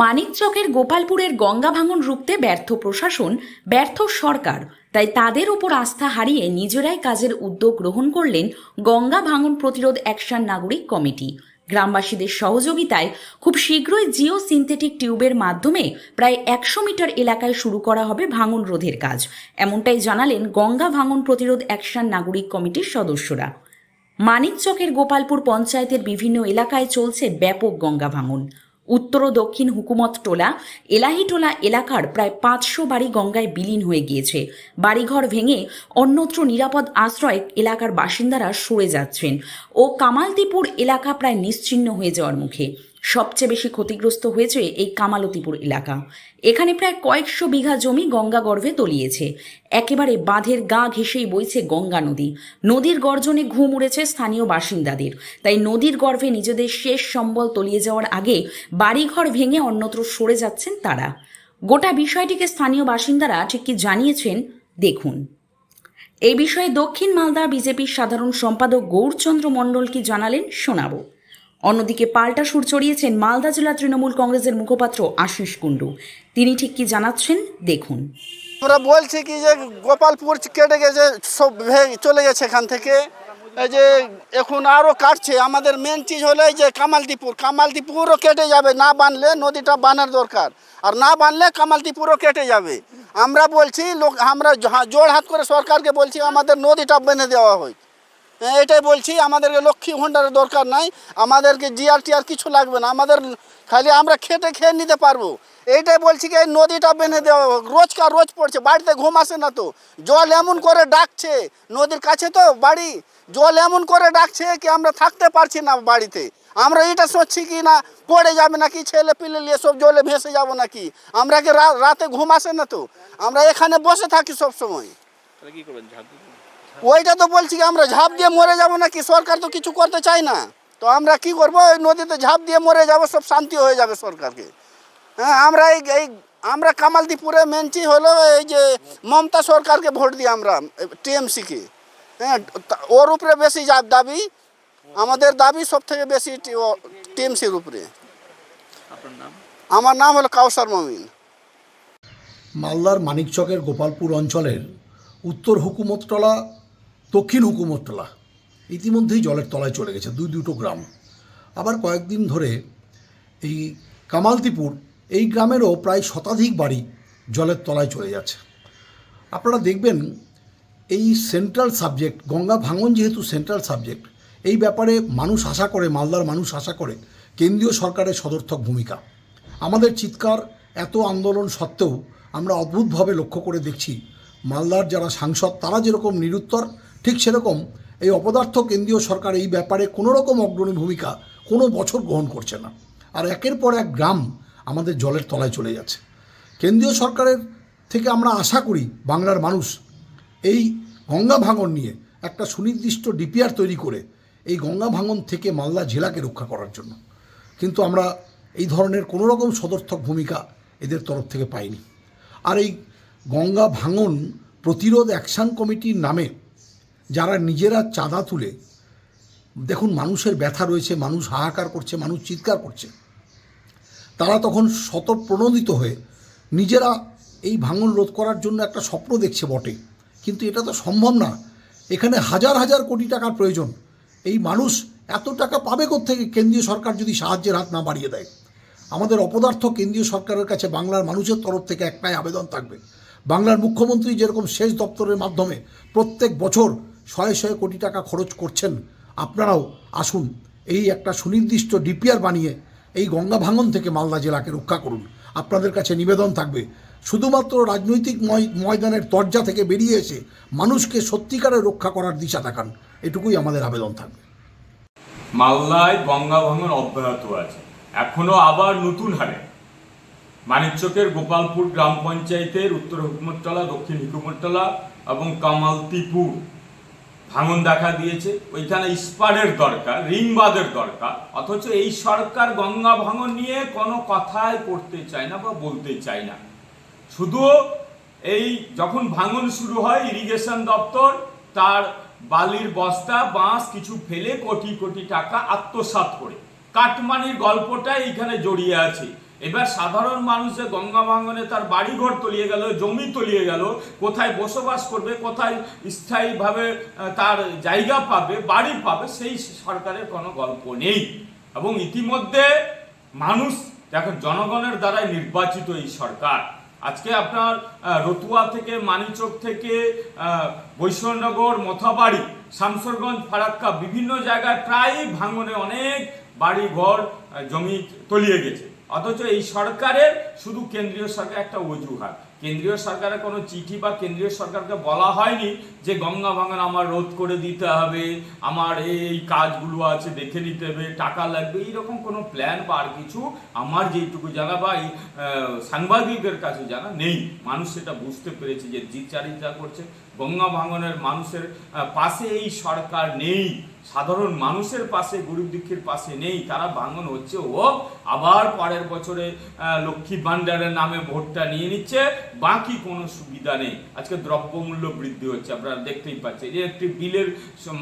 মানিকচকের গোপালপুরের গঙ্গা ভাঙন রুখতে ব্যর্থ প্রশাসন, ব্যর্থ সরকার। তাই তাদের ওপর আস্থা হারিয়ে নিজেরাই কাজের উদ্যোগ গ্রহণ করলেন গঙ্গা ভাঙন প্রতিরোধ অ্যাকশন নাগরিক কমিটি। গ্রামবাসীদের সহযোগিতায় খুব শীঘ্রই জিও সিনথেটিক টিউবের মাধ্যমে প্রায় একশো মিটার এলাকায় শুরু করা হবে ভাঙন রোধের কাজ। এমনটাই জানালেন গঙ্গা ভাঙন প্রতিরোধ অ্যাকশন নাগরিক কমিটির সদস্যরা। মানিকচকের গোপালপুর পঞ্চায়েতের বিভিন্ন এলাকায় চলছে ব্যাপক গঙ্গা ভাঙন। উত্তর ও দক্ষিণ হুকুমত টোলা এলাহিটোলা এলাকার প্রায় পাঁচশো বাড়ি গঙ্গায় বিলীন হয়ে গিয়েছে। বাড়িঘর ভেঙে অন্যত্র নিরাপদ আশ্রয় এলাকার বাসিন্দারা সরে যাচ্ছেন ও কামালতিপুর এলাকা প্রায় নিশ্চিহ্ন হয়ে যাওয়ার মুখে। সবচেয়ে বেশি ক্ষতিগ্রস্ত হয়েছে এই কামালতিপুর এলাকা। এখানে প্রায় কয়েকশো বিঘা জমি গঙ্গা গর্ভে তলিয়েছে। একেবারে বাঁধের গা ঘেঁষেই বইছে গঙ্গা নদী। নদীর গর্জনে ঘুম উড়েছে স্থানীয় বাসিন্দাদের। তাই নদীর গর্ভে নিজেদের শেষ সম্বল তলিয়ে যাওয়ার আগে বাড়িঘর ভেঙে অন্যত্র সরে যাচ্ছেন তারা। গোটা বিষয়টিকে স্থানীয় বাসিন্দারা ঠিক কি জানিয়েছেন? দেখুন। এই বিষয়ে দক্ষিণ মালদা বিজেপির সাধারণ সম্পাদক গৌরচন্দ্র মণ্ডল কি জানালেন শোনাবো। অন্যদিকে পাল্টা সুর চড়িয়েছেন মালদা জেলা তৃণমূল কংগ্রেসের মুখপাত্র আশিস কুণ্ডু। তিনি ঠিক কি জানাচ্ছেন? দেখুন। আমরা বলছি কি যে গোপালপুর কেটে গেছে সব চলে গেছে এখান থেকে। এই যে এখন আরও কাটছে। আমাদের মেন চিজ হলো এই যে কামালদিপুর। কামালদিপুরও কেটে যাবে না বানলে নদীটা বানার দরকার। আর না বানলে কামালদিপুরও কেটে যাবে। আমরা বলছি লোক আমরা জা- জোড় হাত করে সরকারকে বলছি আমাদের নদীটা বেঁধে দেওয়া হ্যাঁ, এটাই বলছি, আমাদেরকে লক্ষ্মী ভাণ্ডারের দরকার নাই, আমাদেরকে জিআর টিআর কিছু লাগবে না, আমাদের খালি আমরা খেটে খেয়ে নিতে পারব। এইটাই বলছি কি, এই নদীটা বেঁধে দেওয়া হোক রোজকার রোজ পড়ছে, বাড়িতে ঘুম আসে না তো। জল এমন করে ডাকছে, নদীর কাছে তো বাড়ি, জল এমন করে ডাকছে কি আমরা থাকতে পারছি না বাড়িতে। আমরা এটা সোচ্ছি কি না, পড়ে যাবে নাকি ছেলে পিলে নিয়ে সব জলে ভেসে যাব নাকি? আমরা কি রাতে ঘুম আসে না তো? আমরা এখানে বসে থাকি সব সময় কি করবেন? ওইটা তো বলছি কি আমরা ঝাঁপ দিয়ে মরে যাব নাকি? সরকার তো কিছু করতে চায় না। তো আমরা কি করব? ওই নদীতে ঝাঁপ দিয়ে মরে যাব সব শান্তি হয়ে যাবে সরকারকে। হ্যাঁ আমরা এই এই আমরা কামালদিপুরে মেনচি হলো এই যে মমতা সরকারকে ভোট দিই আমরা টিএমসিকে। হ্যাঁ তা- ওর উপরে বেশি যা- দাবি আমাদের দাবি সব থেকে বেশি টিএমসির উপরে। আমার নাম হলো কাউসার মমিন। মালদার মানিকচকের গোপালপুর অঞ্চলের উত্তর হুকুমততলা দক্ষিণ হুকুমতলা। ইতিমধ্যেই জলের তলায় চলে গেছে দুই দুটো গ্রাম। আবার কয়েকদিন ধরে এই কামালতিপুর, এই গ্রামেরও প্রায় শতাধিক বাড়ি জলের তলায় চলে যাচ্ছে। আপনারা দেখবেন এই সেন্ট্রাল সাবজেক্ট গঙ্গা ভাঙন যেহেতু সেন্ট্রাল সাবজেক্ট এই ব্যাপারে মানুষ আশা করে, মালদার মানুষ আশা করে, কেন্দ্রীয় সরকারের সদর্থক ভূমিকা। আমাদের চিৎকার, এত আন্দোলন সত্ত্বেও আমরা অদ্ভুতভাবে লক্ষ্য করে দেখছি, মালদার যারা সাংসদ, তারা যেরকম নিরুত্তর ঠিক সেরকম এই অপদার্থ কেন্দ্রীয় সরকার এই ব্যাপারে কোনো রকম অগ্রণী ভূমিকা কোনো বছর গ্রহণ করছে না। আর একের পর এক গ্রাম আমাদের জলের তলায় চলে যাচ্ছে। কেন্দ্রীয় সরকারের থেকে আমরা আশা করি বাংলার মানুষ এই গঙ্গা ভাঙন নিয়ে একটা সুনির্দিষ্ট ডিপিআর তৈরি করে এই গঙ্গা ভাঙন থেকে মালদা জেলাকে রক্ষা করার জন্য। কিন্তু আমরা এই ধরনের কোনো রকম সদর্থক ভূমিকা এদের তরফ থেকে পাইনি। আর এই গঙ্গা ভাঙন প্রতিরোধ অ্যাকশন কমিটির নামে যারা নিজেরা চাঁদা তুলে, দেখুন মানুষের ব্যথা রয়েছে, মানুষ হাহাকার করছে, মানুষ চিৎকার করছে, তারা তখন শতপ্রণোদিত হয়ে নিজেরা এই ভাঙন রোধ করার জন্য একটা স্বপ্ন দেখছে বটে। কিন্তু এটা তো সম্ভব না। এখানে হাজার হাজার কোটি টাকার প্রয়োজন। এই মানুষ এত টাকা পাবে থেকে কেন্দ্রীয় সরকার যদি সাহায্যের হাত না বাড়িয়ে দেয়। আমাদের অপদার্থ কেন্দ্রীয় সরকারের কাছে বাংলার মানুষের তরফ থেকে একটাই আবেদন থাকবে। বাংলার মুখ্যমন্ত্রী যেরকম শেষ দপ্তরের মাধ্যমে প্রত্যেক বছর শয়ে শয়ে কোটি টাকা খরচ করছেন, আপনারাও আসুন এই একটা সুনির্দিষ্ট ডিপিআর বানিয়ে এই গঙ্গা ভাঙন থেকে মালদা জেলাকে রক্ষা করুন। আপনাদের কাছে নিবেদন থাকবে, শুধুমাত্র রাজনৈতিক ময়- ময়দানের দরজা থেকে বেরিয়ে এসে মানুষকে সত্যিকারে রক্ষা করার দিশা দেখান, এটুকুই আমাদের আবেদন থাকবে। মালদায় গঙ্গা ভাঙন অব্যাহত আছে, এখনও আবার নতুন হারে। মানিকচকের গোপালপুর গ্রাম পঞ্চায়েতের উত্তর হুকুমতলা দক্ষিণ হুকুমতলা এবং কামালতিপুর ভাঙন দেখা দিয়েছে। ওইখানে ইস্পারের দরকার, রিংবাদের দরকার। অথচ এই সরকার গঙ্গা ভাঙন নিয়ে কোনো কথাই করতে চায় না বা বলতে চায় না। শুধু এই যখন ভাঙন শুরু হয় ইরিগেশন দপ্তর, তার বালির বস্তা, বাঁশ কিছু ফেলে কোটি কোটি টাকা আত্মসাৎ করে। কাটমানির গল্পটা এইখানে জড়িয়ে আছে। এবার সাধারণ মানুষে গঙ্গা ভাঙনে তার বাড়িঘর তলিয়ে গেল, জমি তলিয়ে গেল, কোথায় বসবাস করবে, কোথায় স্থায়ীভাবে তার জায়গা পাবে, বাড়ি পাবে, সেই সরকারের কোনো গল্প নেই। এবং ইতিমধ্যে মানুষ দেখেন জনগণের দ্বারাই নির্বাচিত এই সরকার। আজকে আপনার রতুয়া থেকে, মানিচক থেকে বৈষ্ণবনগর, মথাবাড়ি, শামসরগঞ্জ, ফারাক্কা, বিভিন্ন জায়গায় প্রায়ই ভাঙনে অনেক বাড়ি ঘর জমি তলিয়ে গেছে। অথচ এই সরকারের শুধু কেন্দ্রীয় সরকার একটা অজুহাত। কেন্দ্রীয় সরকারের কোনো চিঠি বা কেন্দ্রীয় সরকারকে বলা হয়নি যে, গঙ্গা ভাঙন আমার রোধ করে দিতে হবে, আমার এই কাজগুলো আছে দেখে নিতে হবে, টাকা লাগবে। এইরকম কোনো প্ল্যান বা আর কিছু আমার যেইটুকু জানা বা এই সাংবাদিকের কাছে জানা নেই। মানুষ সেটা বুঝতে পেরেছে যে দ্বিচারিতা করছে গঙ্গা ভাঙনের মানুষের পাশে এই সরকার নেই, সাধারণ মানুষের পাশে, গরিব দুঃখীর পাশে নেই, তারা ভাঙন হচ্ছে। ও আবার পরের বছরে লক্ষ্মী ভাণ্ডারের নামে ভোটটা নিয়ে নিচ্ছে, বাকি কোনো সুবিধা নেই। আজকে দ্রব্যমূল্য বৃদ্ধি হচ্ছে, আপনারা দেখতেই পাচ্ছেন। যে একটি বিলের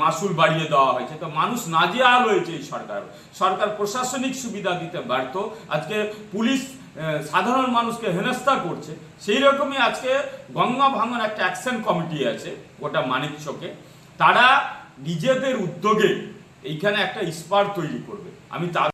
মাসুল বাড়িয়ে দেওয়া হয়েছে। তো মানুষ নাজেহাল হয়েছে এই সরকার। সরকার প্রশাসনিক সুবিধা দিতে ব্যর্থ। আজকে পুলিশ সাধারণ মানুষকে হেনস্থা করছে। সেই রকমই আজকে গঙ্গা ভাঙন একটা অ্যাকশন কমিটি আছে ওটা মানিক চকে তারা নিজেদের উদ্যোগে এইখানে একটা ইস্পার তৈরি করবে। আমি